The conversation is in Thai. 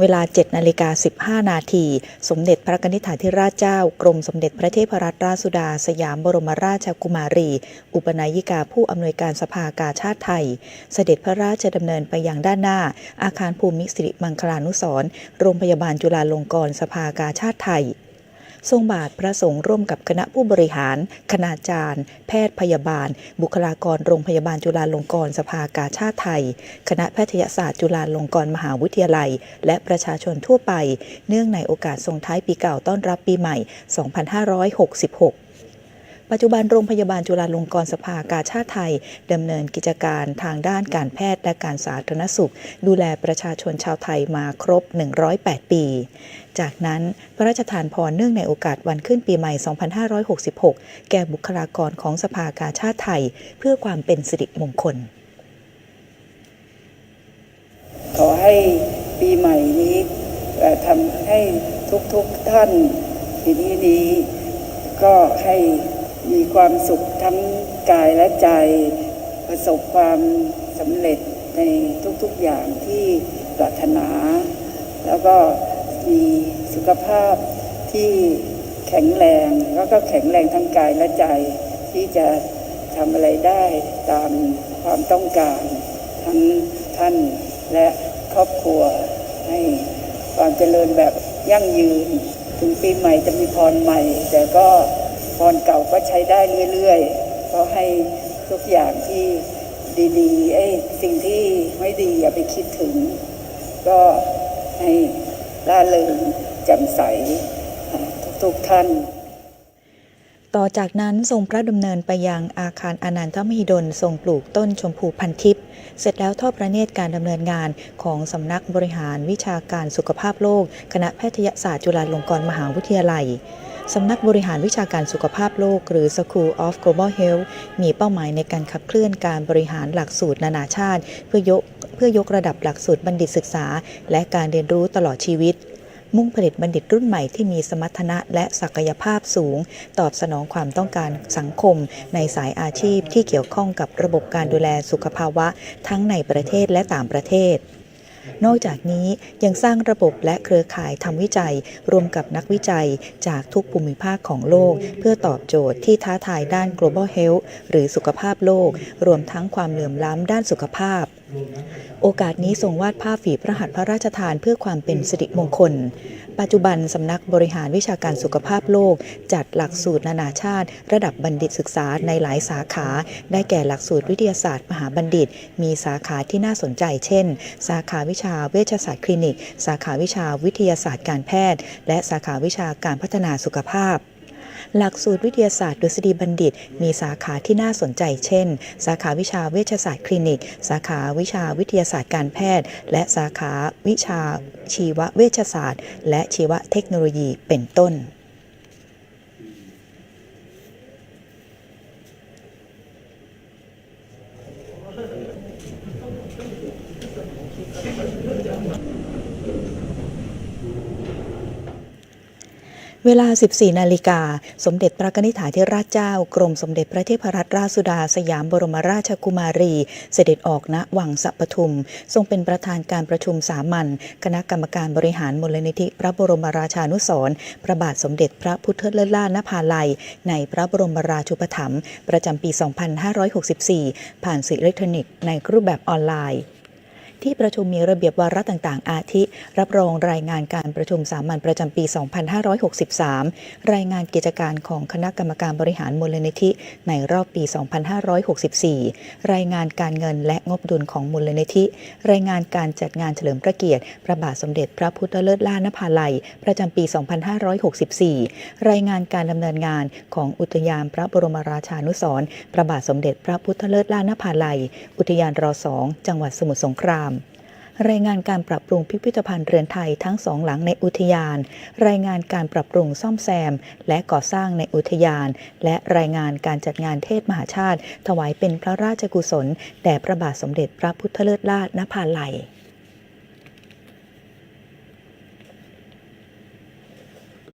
เวลา7นาฬิกา15 นาที สมเด็จพระนิธิาธิราชเจ้า กรมสมเด็จพระเทพรัตนราชสุดา สยามบรมราชกุมารี อุปนายิกาผู้อำนวยการสภากาชาติไทย เสด็จพระราชดำเนินไปยังด้านหน้า อาคารภูมิสิริมังคลานุสรโรงพยาบาลจุฬาลงกรณ์สภากาชาติไทย ทรงบาทพระสงฆ์ร่วมกับคณะผู้บริหาร คณาจารย์ แพทย์พยาบาล บุคลากรโรงพยาบาลจุฬาลงกรณ์สภากาชาติไทย คณะแพทยศาสตร์จุฬาลงกรณ์มหาวิทยาลัย และประชาชนทั่วไป เนื่องในโอกาสส่งท้ายปีเก่าต้อนรับปีใหม่ 2566 ปัจจุบันโรงพยาบาลจุฬาลงกรณ์สภากาชาติไทยดำเนินกิจการทางด้านการแพทย์และการสาธารณสุข ดูแลประชาชนชาวไทยมาครบ 108 ปี จากนั้นพระราชทานพรเนื่องในโอกาสวันขึ้นปีใหม่ 2566 แก่บุคลากรของสภากาชาติไทย เพื่อความเป็นสิริมงคล ขอให้ปีใหม่นี้ทำให้ทุกๆทท่านที่นี้นี้ก็ให้ มีความสุขทั้งกายและใจ ประสบความสำเร็จในทุกๆอย่างที่ปรารถนา แล้วก็มีสุขภาพที่แข็งแรงแล้วก็แข็งแรงทั้งกายและใจ ที่จะทำอะไรได้ตามความต้องการทั้งท่านและครอบครัวให้ความเจริญแบบยั่งยืน ถึงปีใหม่จะมีพรใหม่ แต่ก็ พรเก่าก็ใช้ได้เรื่อยๆก็ให้ทุกอย่างที่ดีๆไอ้สิ่งที่ไม่ดีอย่าไปคิดถึง ก็ให้ล่าเริงแจ่มใสทุกๆท่าน ต่อจากนั้นทรงพระดำเนินไปยังอาคารอนันทมหิดลทรงปลูกต้นชมพูพันทิพย์เสร็จแล้วทอดพระเนตรการดำเนินงานของสำนักบริหารวิชาการสุขภาพโลก คณะแพทยศาสตร์จุฬาลงกรณ์มหาวิทยาลัย สำนักบริหารวิชาการสุขภาพโลก หรือ School of Global Health มีเป้าหมายในการขับเคลื่อนการบริหารหลักสูตรนานาชาติ เพื่อยกเพื่อยกระดับหลักสูตรบัณฑิตศึกษา และการเรียนรู้ตลอดชีวิต มุ่งผลิตบัณฑิตรุ่นใหม่ที่มีสมรรถนะและศักยภาพสูง ตอบสนองความต้องการสังคม ในสายอาชีพที่เกี่ยวข้องกับระบบการดูแลสุขภาวะ ทั้งในประเทศและต่างประเทศ นอกจากนี้ยังสร้างระบบและเครือข่ายทำวิจัยรวมกับนักวิจัยจากทุกภูมิภาคของโลก เพื่อตอบโจทย์ที่ท้าทายด้าน global health หรือสุขภาพโลก รวมทั้งความเหลื่อมล้ำด้านสุขภาพ โอกาสนี้ทรงวาดภาพฝีพระหัตถ์พระราชทานเพื่อความเป็นสิริมงคล ปัจจุบันสำนักบริหารวิชาการสุขภาพโลก จัดหลักสูตรนานาชาติ ระดับบัณฑิตศึกษาในหลายสาขา ได้แก่หลักสูตรวิทยาศาสตร์มหาบัณฑิต มีสาขาที่น่าสนใจ เช่น สาขาวิชาเวชศาสตร์คลินิก สาขาวิชาวิทยาศาสตร์การแพทย์ และสาขาวิชาการพัฒนาสุขภาพ หลักสูตรวิทยาศาสตร์ดุษฎีบัณฑิต มีสาขาที่น่าสนใจ เช่น สาขาวิชาเวชศาสตร์คลินิก สาขาวิชาวิทยาศาสตร์การแพทย์ และสาขาวิชาชีวเวชศาสตร์ และชีวเทคโนโลยีเป็นต้น เวลา 14 นาฬิกา สมเด็จพระนิธิถาธิราชเจ้า กรมสมเด็จพระเทพรัตนราชสุดา สยามบรมราชกุมารี เสด็จออกณวังสัปทุม ทรงเป็นประธานการประชุมสามัญคณะกรรมการบริหารมูลนิธิ พระบรมราชานุสรณ์พระบาทสมเด็จพระพุทธเลิศล่านภาลัย ในพระบรมราชูปถัมภ์ประจำปี 2564 ผ่านสื่ออิเล็กทรอนิกส์ในรูปแบบออนไลน์ ที่ประชุมมีระเบียบวาระต่างๆ อาทิ รับรองรายงานการประชุมสามัญประจำปี 2563 รายงานกิจการของคณะกรรมการบริหารมูลนิธิในรอบปี 2564 รายงานการเงินและงบดุลของมูลนิธิ รายงานการจัดงานเฉลิมพระเกียรติ พระบาทสมเด็จพระพุทธเลิศล่านภาลัย ประจำปี 2564 รายงานการดำเนินงานของอุทยานพระบรมราชานุสรณ์พระบาทสมเด็จพระพุทธเลิศล่านภาลัย อุทยานรอสองจังหวัดสมุทรสงคราม รายงานการปรับปรุงพิพิธภัณฑ์เรือนไทยทั้งสองหลังในอุทยาน รายงานการปรับปรุงซ่อมแซม และก่อสร้างในอุทยาน และรายงานการจัดงานเทศมหาชาติ ถวายเป็นพระราชกุศล แด่พระบาทสมเด็จพระพุทธเลิศลาชนภาลัย